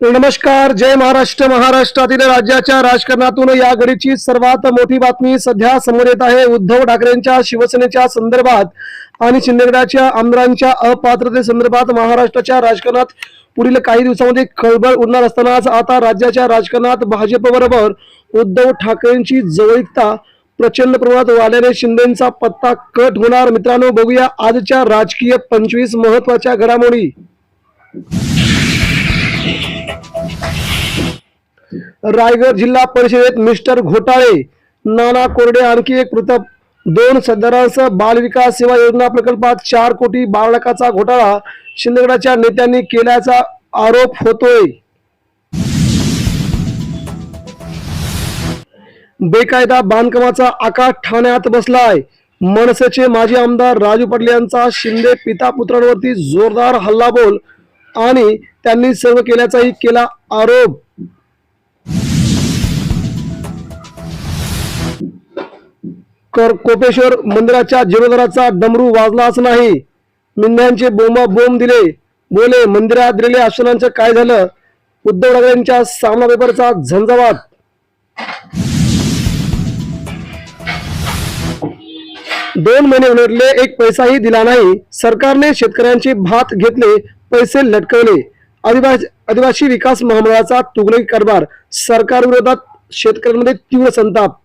नमस्कार जय महाराष्ट्र महाराष्ट्रातील राज्याच्या राजकारणातून या घडीची सर्वात मोठी बातमी सध्या समोर येत आहे. उद्धव ठाकरेंच्या शिवसेनेच्या संदर्भात आणि शिंदेगडाच्या आमदारांच्या अपात्रते संदर्भात महाराष्ट्राच्या राजकारणात पुढील काही दिवसांमध्ये खळबळ उडणार असतानाच आता राज्याच्या राजकारणात भाजपबरोबर उद्धव ठाकरेंची जवळीकता प्रचंड प्रमाणात वाढल्याने शिंदेचा पत्ता कट होणार. मित्रांनो बघूया आजच्या राजकीय पंचवीस महत्त्वाच्या घडामोडी. रायगड जिल्हा परिषदेत मिस्टर घोटाळे नाना कोरडे आणखी एक मृत दोन सदरांसह बाल विकास सेवा योजना प्रकल्पात चार कोटी बारा लाखाचा घोटाळा शिंदेगडाच्या नेत्यांनी केल्याचा आरोप होतोय. बेकायदा बांधकामाचा आकाश ठाण्यात बसलाय. मनसेचे माजी आमदार राजू पाटील यांचा शिंदे पिता पुत्रांवरती जोरदार हल्लाबोल आणि त्यांनी सर्व केल्याचाही केला आरोप. कर कोपेश्वर मंदिराच्या जीर्णोद्धाराचा डमरू वाजलाच नाही. मिंध्यांचे बोंबा बोंब दिले. बोले मंदिरात दिलेल्या आश्रमांचं काय झालं? उद्धव ठाकरेंच्या सामना पेपरचा झंझावात. दोन महिने उलटले एक पैसाही दिला नाही. सरकारने शेतकऱ्यांचे भात घेतले पैसे लटकवले. आदिवासी आदिवासी विकास महामंडळाचा तुगलकी कारभार सरकार विरोधात शेतकऱ्यांमध्ये तीव्र संताप.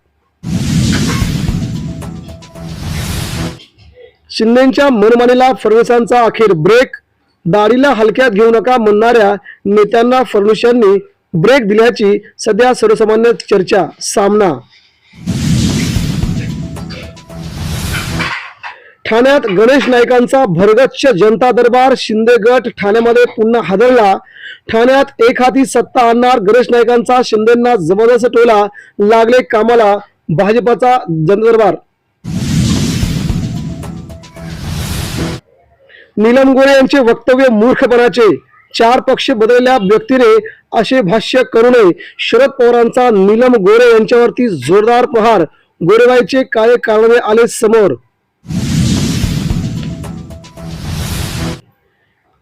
शिंदेच्या मनमानीला फडणवीसांचा अखेर ब्रेक दाढीला हलक्यात घेऊ नका म्हणणाऱ्या नेत्यांना फडणवीस यांनी ब्रेक दिल्याची सध्या सर्वसामान्य चर्चा सामना. ठाण्यात गणेश नाईकांचा भरगच्छ जनता दरबार शिंदे गट ठाण्यामध्ये पुन्हा हादरला. ठाण्यात एक हाती सत्ता आणणार गणेश नाईकांचा शिंदेना जबरदस्त टोला लागले कामाला. भाजपाचा जनता नीलम गोरे यांचे वक्तव्य मूर्खपणाचे. चार पक्ष बदलल्या व्यक्तीने असे भाष्य करू नये. शरद पवारांचा नीलम गोरे यांच्यावरती जोरदार प्रहार गोरेबाईचे काय कारणे आले समोर.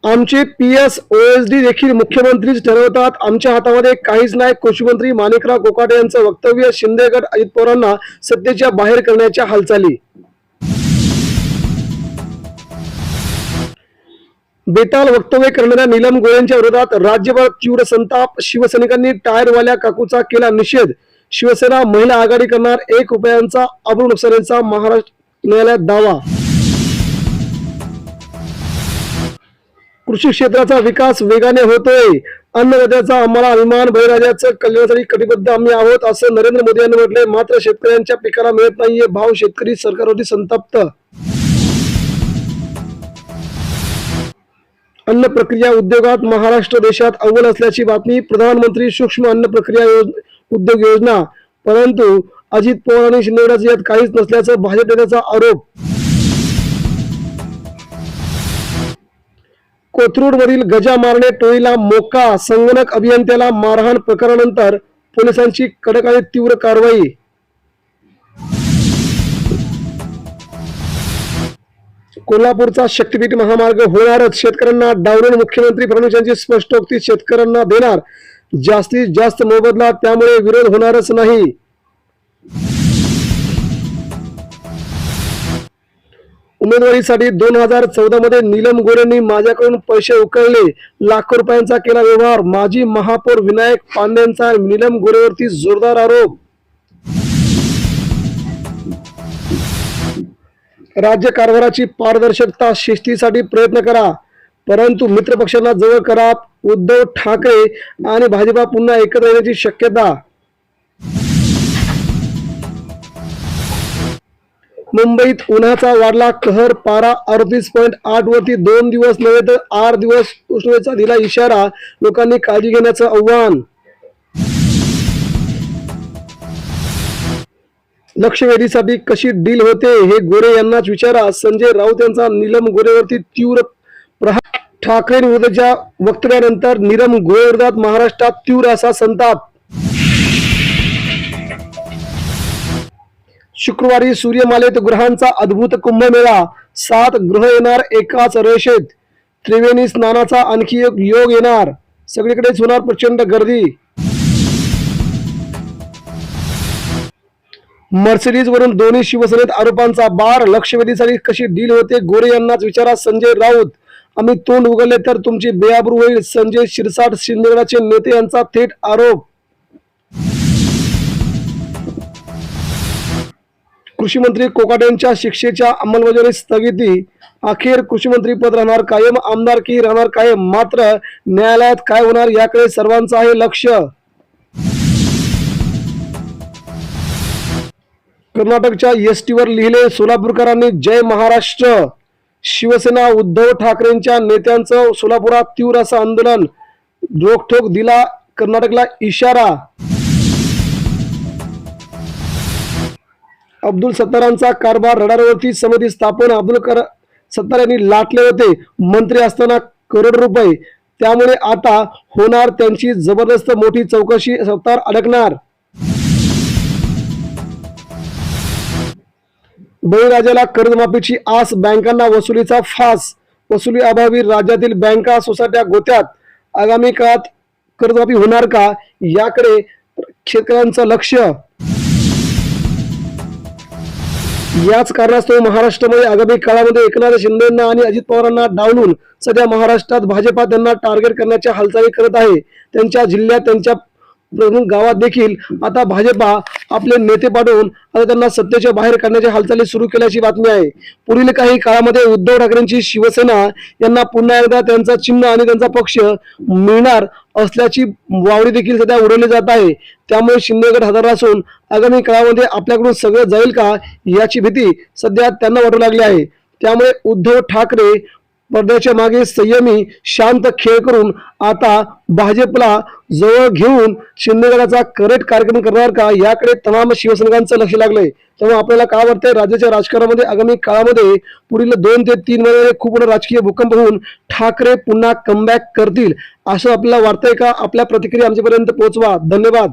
आमचे P S O S D देखील मुख्यमंत्रीच ठरवतात. आमच्या हातामध्ये काहीच नाही. कृषीमंत्री माणिकराव कोकाटे यांचं वक्तव्य शिंदेगड अजित पवारांना सत्तेच्या बाहेर करण्याच्या हालचाली. बेताल वक्तव्य करणाऱ्या नीलम गोळ्यांच्या विरोधात राज्यभर तीव्र संताप. शिवसैनिकांनी टायरवाल्या काकूचा केला निषेध. शिवसेना महिला आघाडी करणार एक रुपयांचा अब्रू नुकसानीचा महाराष्ट्र न्यायालयात दावा. कृषी क्षेत्राचा विकास वेगाने होतोय. अन्नदात्याचा आम्हाला अभिमान बळीराजाचं कल्याणासाठी कटिबद्ध आम्ही आहोत असं नरेंद्र मोदी यांनी म्हटलंय. मात्र शेतकऱ्यांच्या पिकाला मिळत नाहीये भाव. शेतकरी सरकारवरती संतप्त. अन्न प्रक्रिया उद्योगात महाराष्ट्र देशात अव्वल असल्याची बातमी प्रधानमंत्री सूक्ष्म अन्न प्रक्रिया योज- उद्योग योजना. परंतु अजित पवार आणि शिंदेगडाचं यात काहीच नसल्याचं भाजप नेत्याचा आरोप. कोथरूडवरील गजा मारणे टोळीला मोका संगणक अभियंत्याला मारहाण प्रकारानंतर पोलिसांची कडक आणि तीव्र कारवाई. कोल्हापूरचा शक्तीपीठ महामार्ग होणारच. शेतकऱ्यांना डावलून मुख्यमंत्री फडणवीस यांची स्पष्टोक्ती शेतकऱ्यांना देणार. जास्तीत जास्त मोबदला त्यामुळे विरोध होणारच नाही. उमेदवारीसाठी दोन हजार चौदा मध्ये नीलम गोरेंनी माझ्याकडून पैसे उकळले. लाखो रुपयांचा केला व्यवहार. माजी महापौर विनायक पांडेंचा नीलम गोरेवरती जोरदार आरोप. राज्य कारभाराची पारदर्शकता शिस्तीसाठी प्रयत्न करा. परंतु मित्रपक्षांना जवळ करा. उद्धव ठाकरे आणि भाजपा पुन्हा एकत्र येण्याची शक्यता. मुंबईत उन्हाचा वाढला कहर पारा अडतीस पॉईंट आठ वरती दोन दिवस नव्हे तर आठ दिवस उष्णतेचा दिला इशारा. लोकांनी काळजी घेण्याचं आव्हान. लक्षवेधीसाठी कशी डील होते हे गोरे यांनाच विचारा. संजय राऊत यांचा निलम गोरेवरती तीव्र प्रहार. ठाकरेंविरुद्धच्या वक्तव्यानंतर निलम गोरे विरोधात महाराष्ट्रात तीव्र असा संताप. शुक्रवारी सूर्यमालेत ग्रहांचा अद्भुत कुंभमेळा. सात ग्रह येणार एकाच रेषेत त्रिवेणी स्नानाचा आणखी एक योग येणार. सगळीकडेच होणार प्रचंड गर्दी. मर्सिडीज वरून दोन्ही शिवसेनेत आरोपांचा बार. लक्षवेधीसाठी कशी डील होते? गोरे यांनाच विचारा. संजय राऊत. आम्ही तोंड उघडले तर तुमची बेआबरू होईल. संजय शिरसाट शिंदेगडाचे नेते यांचा थेट आरोप. कृषी मंत्री कोकाटेंच्या शिक्षेच्या अंमलबजावणी स्थगिती. अखेर कृषी मंत्री पद राहणार कायम. आमदारकी राहणार कायम. मात्र न्यायालयात काय होणार याकडे सर्वांचं आहे लक्ष. कर्नाटकच्या एस टीवर लिहिले सोलापूरकरांनी जय महाराष्ट्र. शिवसेना उद्धव ठाकरेंच्या नेत्यांचं सोलापुरात तीव्र असं आंदोलन. रोखोक दिला कर्नाटकला इशारा. अब्दुल सत्तारांचा कारभार रडारवरती समिती स्थापन. अब्दुल कर सत्तार यांनी लाटले होते. मंत्री असताना करोड रुपये. त्यामुळे आता होणार त्यांची जबरदस्त मोठी चौकशी सत्तार अडकणार. बळीराजाला कर्जमाफीची आस बँकांना वसुलीचा फास. वसुली अभावी राज्यातील बँका सोसायट्या गोत्यात आगामी काळात कर्जमाफी होणार का? याकडे शेतकऱ्यांचं लक्ष. याच कारणास्तव महाराष्ट्रामध्ये आगामी काळामध्ये एकनाथ शिंदेना आणि अजित पवारांना डावलून सध्या महाराष्ट्रात भाजपा त्यांना टार्गेट करण्याच्या हालचाली करत आहे. त्यांच्या जिल्ह्यात त्यांच्या प्रमुख गावात देखील आता भाजपा आपले नेते पाठवून आता त्यांना सत्तेच्या बाहेर काढण्याच्या हालचाली सुरू केल्याची बातमी आहे. पुढील काही काळामध्ये उद्धव ठाकरेंची शिवसेना यांना पुन्हा एकदा त्यांचा चिन्ह आणि त्यांचा पक्ष मिळणार असल्याची वावडी देखील सध्या उडवली जात आहे. त्यामुळे शिंदेगड हजार असून आगामी काळामध्ये आपल्याकडून सगळं जाईल का याची भीती सध्या त्यांना वाटू लागली आहे. त्यामुळे उद्धव ठाकरे पडद्याच्या मागे संयमी शांत खेळ करून आता भाजपला जवळ घेऊन शिंदेगडाचा करेक्ट कार्यक्रम करणार का? याकडे तमाम शिवसैनिकांचं लक्ष लागलंय. तेव्हा आपल्याला काय वाटतंय? राज्याच्या राजकारणामध्ये आगामी काळामध्ये पुढील दोन ते तीन महिने खूप मोठा राजकीय भूकंप होऊन ठाकरे पुन्हा कमबॅक करतील. असं आपल्याला वाटतंय का? आपल्या प्रतिक्रिया आमच्यापर्यंत पोहोचवा. धन्यवाद.